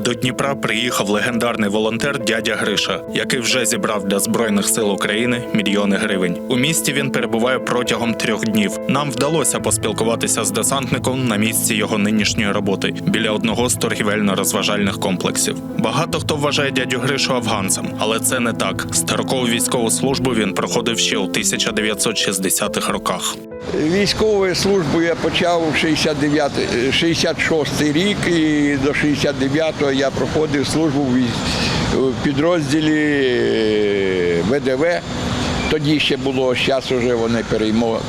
До Дніпра приїхав легендарний волонтер дядя Гриша, який вже зібрав для збройних сил України мільйони гривень. У місті він перебуває протягом трьох днів. Нам вдалося поспілкуватися з десантником на місці його нинішньої роботи біля одного з торгівельно-розважальних комплексів. Багато хто вважає дядю Гришу афганцем, але це не так. Строкову військову службу він проходив ще у 1960-х роках. Військову службу я почав у 69, 66 рік і до 69-го я проходив службу в підрозділі е, ВДВ. Тоді ще було, зараз вже вони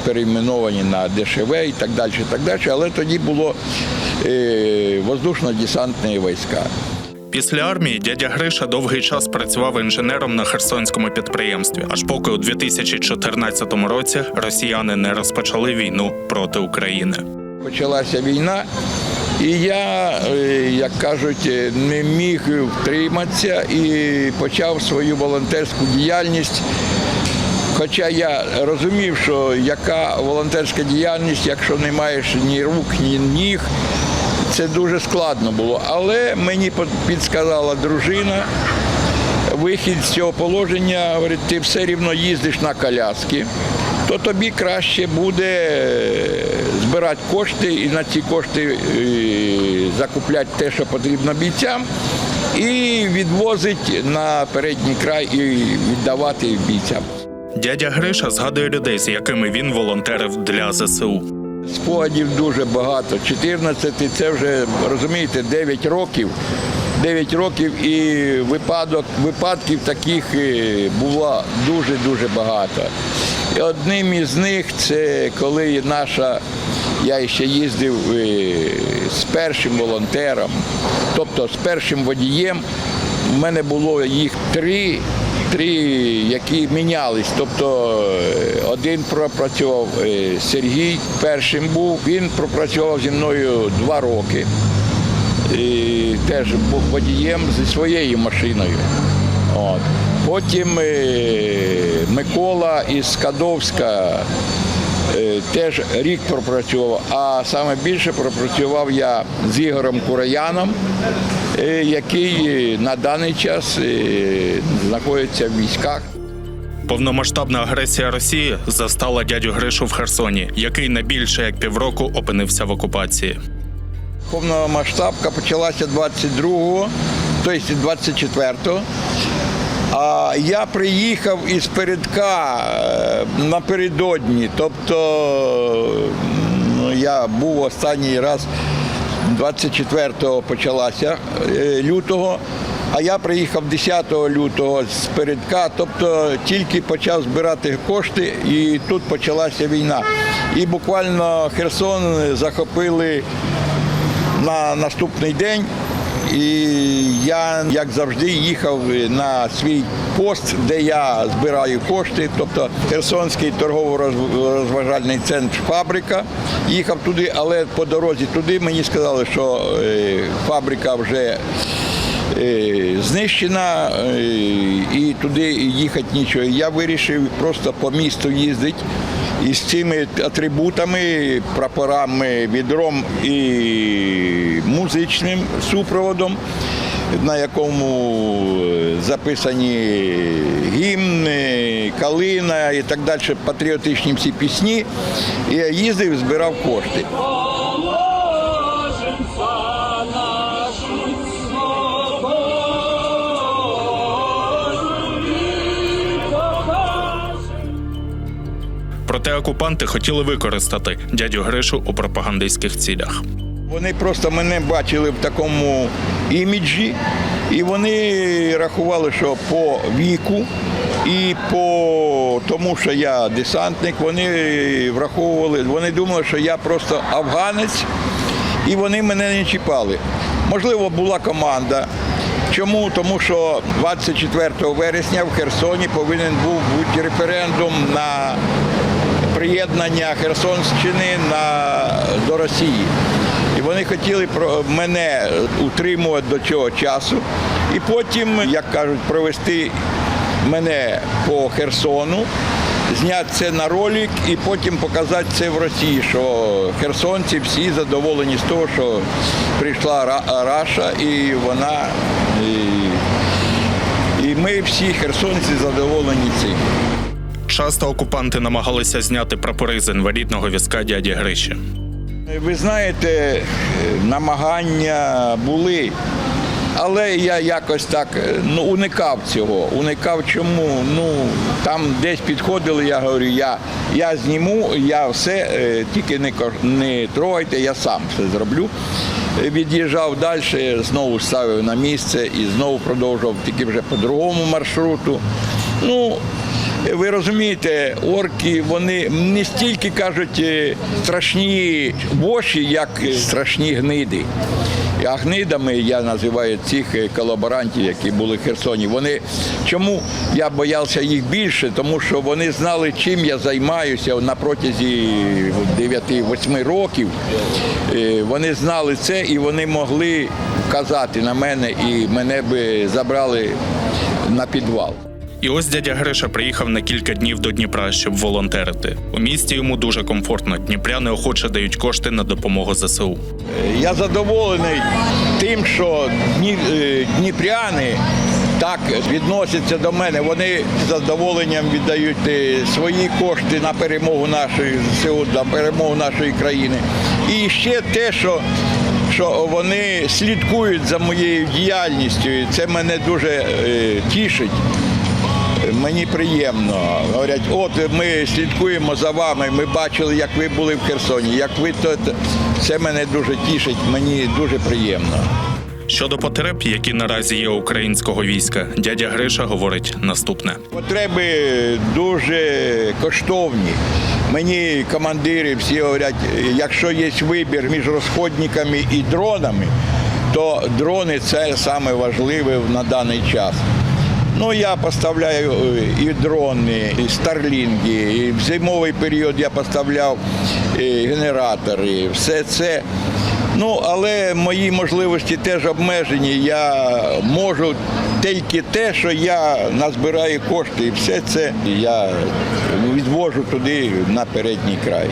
перейменовані на ДШВ і так далі, так далі. Але тоді було е, воздушно-десантні війська. Після армії дядя Гриша довгий час працював інженером на херсонському підприємстві, аж поки у 2014 році росіяни не розпочали війну проти України. Почалася війна, і я, е, як кажуть, не міг втриматися і почав свою волонтерську діяльність. Хоча я розумів, що яка волонтерська діяльність, якщо не маєш ні рук, ні ніг, це дуже складно було. Але мені підсказала дружина, вихід з цього положення, говорить, ти все рівно їздиш на коляски, то тобі краще буде е, збирати кошти і на ці кошти е, закупляти те, що потрібно бійцям, і відвозити на передній край і віддавати бійцям. Дядя Гриша згадує людей, з якими він волонтерив для ЗСУ. Спогадів дуже багато. 14 це вже розумієте, 9 років. 9 років і випадок, випадків таких е, було дуже-дуже багато. І одним із них це коли наша, я ще їздив е, з першим волонтером, тобто з першим водієм. У мене було їх три, три, які мінялись. Тобто е, один пропрацював е, Сергій, першим був. Він пропрацював зі мною два роки. І теж був водієм зі своєю машиною. От. Потім е, Микола із Скадовська е, теж рік пропрацював, а саме більше пропрацював я з Ігорем Кураяном, який на даний час знаходиться в військах. Повномасштабна агресія Росії застала дядю Гришу в Херсоні, який на більше як півроку опинився в окупації. Повномасштабка почалася 22-го, тобто 24-го. А я приїхав із передка е, напередодні. Тобто ну, я був останній раз 24-го почалася е, лютого, а я приїхав 10 лютого з передка, тобто тільки почав збирати кошти і тут почалася війна. І буквально Херсон захопили на наступний день. І я, як завжди, їхав на свій пост, де я збираю кошти, тобто Херсонський торгово-розважальний центр фабрика. Їхав туди, але по дорозі туди мені сказали, що е, фабрика вже знищена е, і туди їхати нічого. Я вирішив просто по місту їздити із цими атрибутами, прапорами, відром і музичним супроводом, на якому записані гімни, калина і так далі, патріотичні всі пісні. І я їздив, збирав кошти. Окупанти хотіли використати дядю Гришу у пропагандистських цілях. Вони просто мене бачили в такому іміджі, і вони рахували, що по віку і по тому, що я десантник, вони враховували, вони думали, що я просто афганець, і вони мене не чіпали. Можливо, була команда. Чому? Тому що 24 вересня в Херсоні повинен був бути референдум на приєднання Херсонщини на, до Росії. І вони хотіли мене утримувати до цього часу. І потім, як кажуть, провести мене по Херсону зняти це на ролик і потім показати це в Росії, що херсонці всі задоволені з того, що прийшла Раша і вона. І, і ми всі херсонці задоволені цим. Часто окупанти намагалися зняти прапори з інвалідного візка дяді Гриші. Ви знаєте, намагання були, але я якось так ну, уникав цього. Уникав чому? Ну, там десь підходили, я говорю, я, я зніму, я все, е, тільки не, не трогайте, я сам все зроблю. Від'їжджав далі, знову ставив на місце і знову продовжував тільки вже по другому маршруту. Ну, ви розумієте, орки вони не стільки кажуть е, страшні воші, як е, страшні гниди. А гнидами я називаю цих е, колаборантів, які були в Херсоні. Вони чому я боявся їх більше? Тому що вони знали, чим я займаюся на протязі 9-8 років. Вони знали це і вони могли казати на мене, і мене би забрали на підвал. І ось дядя Гриша приїхав на кілька днів до Дніпра, щоб волонтерити. У місті йому дуже комфортно. Дніпряни охоче дають кошти на допомогу ЗСУ. Я задоволений тим, що е, дніпряни так відносяться до мене. Вони з задоволенням віддають е, свої кошти на перемогу нашої ЗСУ, на перемогу нашої країни. І ще те, що що вони слідкують за моєю діяльністю, і це мене дуже е, тішить. Мені приємно. Говорять, от ми слідкуємо за вами. Ми бачили, як ви були в Херсоні. Як ви то це мене дуже тішить. Мені дуже приємно. Щодо потреб, які наразі є українського війська, дядя Гриша говорить наступне. Потреби дуже коштовні. Мені командири всі говорять, якщо є вибір між розходниками і дронами, то дрони це саме важливе на даний час. Ну, я поставляю е, і дрони, і старлінги, і в зимовий період я поставляв е, генератори, все це. Ну, але мої можливості теж обмежені. Я можу тільки те, що я назбираю кошти, і все це я відвожу туди на передній край.